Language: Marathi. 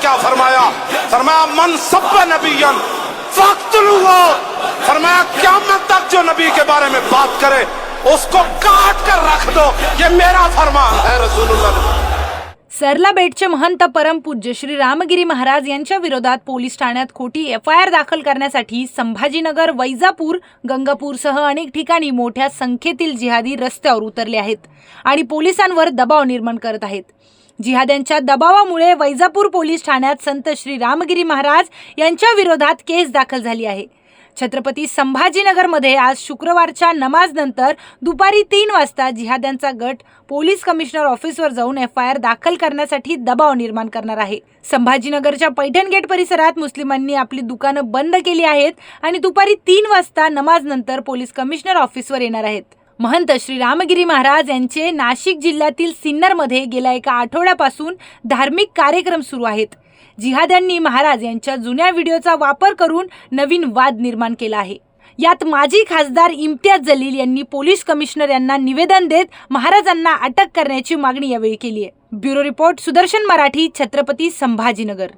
क्या फरमाया? फरमाया मन सब नबीयन फख्तलूहो फरमाया क्यामत तक जो नबी के बारे में बात करे? उसको काट कर रख दो। ये मेरा फरमान है रसूलुल्लाह ने सरला बेटचे महंत परमपूज्य श्री रामगिरी महाराज यांच्या विरोधात पोलीस ठाण्यात खोटी एफ आय आर दाखल करण्यासाठी संभाजीनगर वैजापूर गंगापूरसह अनेक ठिकाणी मोठ्या संख्येतील जिहादी रस्त्यावर उतरले आहेत आणि पोलिसांवर दबाव निर्माण करत आहेत. जिहाद्यांच्या दबावामुळे वैजापूर पोलीस ठाण्यात संत श्री रामगिरी महाराज यांच्या विरोधात केस दाखल झाली आहे. छत्रपती संभाजीनगरमध्ये आज शुक्रवारच्या नमाजनंतर दुपारी तीन वाजता जिहाद्यांचा गट पोलीस कमिशनर ऑफिसवर जाऊन एफ आय आर दाखल करण्यासाठी दबाव निर्माण करणार आहे. संभाजीनगरच्या पैठण गेट परिसरात मुस्लिमांनी आपली दुकानं बंद केली आहेत आणि दुपारी तीन वाजता नमाजनंतर पोलीस कमिशनर ऑफिसवर येणार आहेत. महंत श्री रामगिरी महाराज यांचे नाशिक जिल्ह्यातील सिन्नरमध्ये गेल्या एका आठवड्यापासून धार्मिक कार्यक्रम सुरू आहेत. जिहाद्यांनी महाराज यांच्या जुन्या व्हिडिओचा वापर करून नवीन वाद निर्माण केला आहे. यात माजी खासदार इम्तियाज जलील यांनी पोलीस कमिशनर यांना निवेदन देत महाराजांना अटक करण्याची मागणी यावेळी केली आहे. Bureau report Sudarshan Marathi Chhatrapati Sambhajinagar.